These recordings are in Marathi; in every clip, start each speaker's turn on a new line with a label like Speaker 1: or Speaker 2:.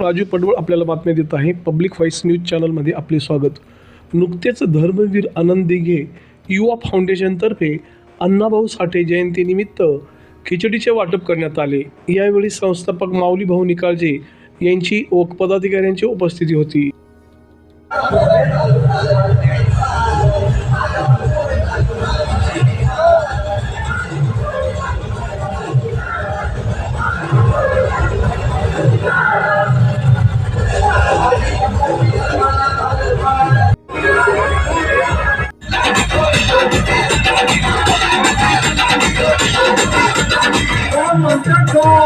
Speaker 1: राजू पडवळ आपल्याला बातम्या देत आहे. पब्लिक व्हॉइस न्यूज चॅनलमध्ये आपले स्वागत. नुकतेच धर्मवीर आनंद दिघे युवा फाउंडेशनतर्फे अण्णाभाऊ साठे जयंतीनिमित्त खिचडीचे वाटप करण्यात आले. यावेळी संस्थापक माऊली भाऊ निकाळजे यांची व पदाधिकाऱ्यांची उपस्थिती होती.
Speaker 2: Dr. Cole.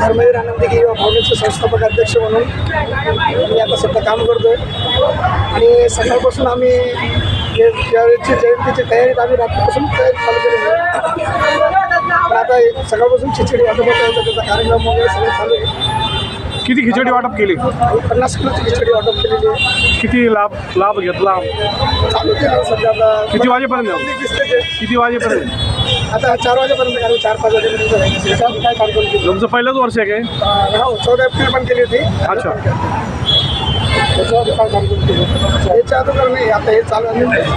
Speaker 2: धर्मवीर आनंदी युवा भावनेचे संस्थापक अध्यक्ष म्हणून मी आता सध्या काम करतोय. आणि सकाळपासून आम्ही ज्यावेळेची जयंतीची तयारीत आम्ही रात्रीपासून तयारी चालू केली आहे. पण आता सकाळपासून खिचडी वाटप त्याचा कार्यक्रम वगैरे सगळं चालू आहे.
Speaker 1: किती खिचडी वाटप केली?
Speaker 2: पन्नास किलोची खिचडी वाटप केलेली. आहे
Speaker 1: किती लाभ लाभ घेतला?
Speaker 2: चालू केलं सध्या आता.
Speaker 1: किती वाजेपर्यंत?
Speaker 2: दिसते.
Speaker 1: किती वाजेपर्यंत?
Speaker 2: आता चार वाजेपर्यंत कार्यक्रम चार पाच वाजेपर्यंत आहे. त्याच्यात काय कार्यक्रम केलं?
Speaker 1: तुमचं पहिलंच वर्ष आहे काय?
Speaker 2: हो चौदा एप्रिल पण केली होती.
Speaker 1: अच्छा.
Speaker 2: त्याच्यावर काय कार्यक्रम केले याच्या अगोदर नाही आता हे चालू आहे.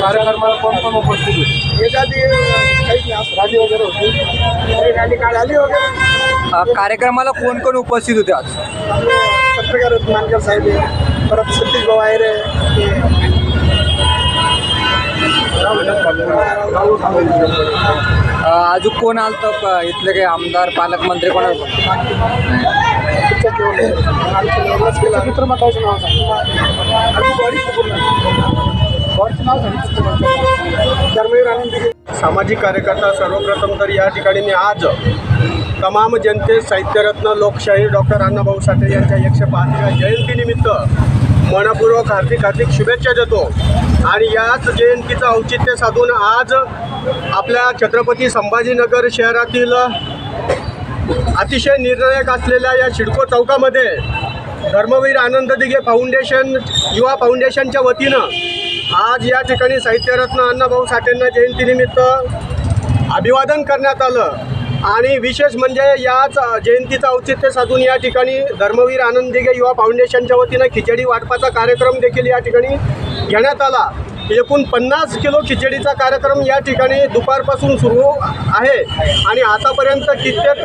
Speaker 1: कार्यक्रमाला कोण कोण उपस्थित होते
Speaker 2: याच्या आधी काहीच नाही असं रॅली वगैरे होती. रॅली रॅली वगैरे.
Speaker 3: कार्यक्रमाला कोण कोण उपस्थित होते आज?
Speaker 2: पत्रकार मानकर साहेब आहे. परत सतीश भाऊ आहे
Speaker 3: अजून कोण आलं तर इथले काही आमदार पालकमंत्री कोण
Speaker 2: मित्रमंडळाचं नाव नाव धर्मवीर
Speaker 4: सामाजिक कार्यकर्ता सर्वप्रथम तर या ठिकाणी मी आज तमाम जनते साहित्यरत्न लोकशाही डॉक्टर अण्णाभाऊ साठे यांच्या एकशे पाचव्या जयंतीनिमित्त मनपूर्वक हार्दिक हार्दिक शुभेच्छा देतो. आणि याच जयंतीचं औचित्य साधून आज आपल्या छत्रपती संभाजीनगर शहरातील अतिशय निर्णायक असलेल्या या शिडको चौकामध्ये धर्मवीर आनंद दिघे फाउंडेशन युवा फाउंडेशनच्या वतीनं आज या ठिकाणी साहित्यरत्न अण्णाभाऊ साठेंना जयंतीनिमित्त अभिवादन करण्यात आलं. आणि विशेष म्हणजे याच जयंतीचं औचित्य साधून या ठिकाणी धर्मवीर आनंद दिघे युवा फाउंडेशनच्या वतीनं खिचडी वाटपाचा कार्यक्रम देखील या ठिकाणी घेण्यात आला. एकूण पन्नास किलो खिचडीचा कार्यक्रम या ठिकाणी दुपारपासून सुरू आहे. आणि आतापर्यंत कित्येक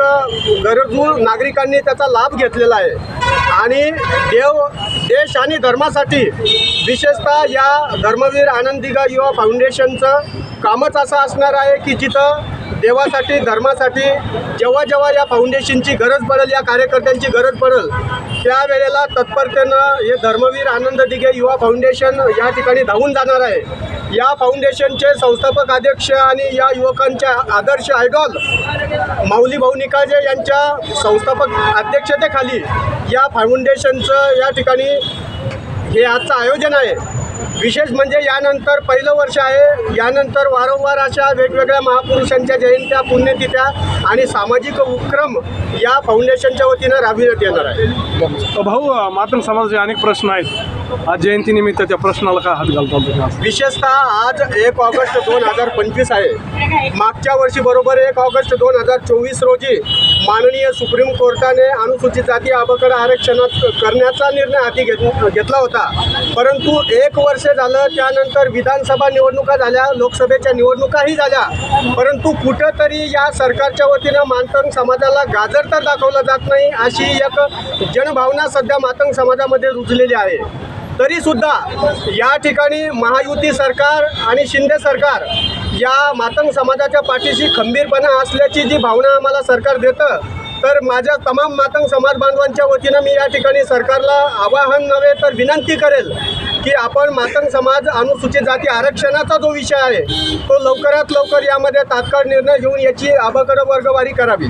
Speaker 4: गरजू नागरिकांनी त्याचा लाभ घेतलेला आहे. आणि देव देश आणि धर्मासाठी विशेषतः या धर्मवीर आनंदिगा युवा फाउंडेशनचं कामच असं असणार आहे की जिथं देवासाठी धर्मासाठी जेव्हा जेव्हा या फाउंडेशनची गरज पडेल या कार्यकर्त्यांची गरज पडेल त्यावेळेला तत्परतेनं हे धर्मवीर आनंद दिघे युवा फाउंडेशन या ठिकाणी धावून जाणार आहे. या फाउंडेशनचे संस्थापक अध्यक्ष आणि या युवकांच्या आदर्श आयडॉल माऊली भाऊ निकाळजे यांच्या संस्थापक अध्यक्षतेखाली या फाउंडेशनचं या ठिकाणी हे आजचं आयोजन आहे. विशेष म्हणजे यानंतर पहिलं वर्ष आहे. यानंतर वारंवार अशा वेगवेगळ्या महापुरुषांच्या जयंत्या पुण्यतिथ्या आणि सामाजिक उपक्रम या फाउंडेशनच्या वतीनं राबविण्यात येणार आहे.
Speaker 1: भाऊ मातंग समाजाचे अनेक प्रश्न आहेत. आज जयंतीनिमित्त त्या प्रश्नाला काय हात घालतो?
Speaker 4: विशेषतः आज एक ऑगस्ट दोन हजार पंचवीस आहे. मागच्या वर्षी बरोबर एक ऑगस्ट दोन हजार चोवीस रोजी माननीय सुप्रीम कोर्टाने अनुसूचित जाती अबकड आरक्षणात करण्याचा निर्णय हाती घेत घेतला होता. परंतु एक वर्ष झालं त्यानंतर विधानसभा निवडणुका झाल्या लोकसभेच्या निवडणुकाही झाल्या. परंतु कुठंतरी या सरकारच्या वतीनं मातंग समाजाला गाजर तर दाखवलं जात नाही अशी एक जनभावना सध्या मातंग समाजामध्ये रुजलेली आहे. तरीसुद्धा या ठिकाणी महायुती सरकार आणि शिंदे सरकार या मातंग समाजाच्या पाठीशी खंबीरपणा असल्याची जी भावना आम्हाला सरकार देतं तर माझ्या तमाम मातंग समाज बांधवांच्या वतीनं मी या ठिकाणी सरकारला आवाहन नव्हे तर विनंती करेल की आपण मातंग समाज अनुसूचित जाती आरक्षणाचा जो विषय आहे तो लवकरात लवकर यामध्ये तात्काळ निर्णय घेऊन याची आबाकडं वर्गवारी करावी.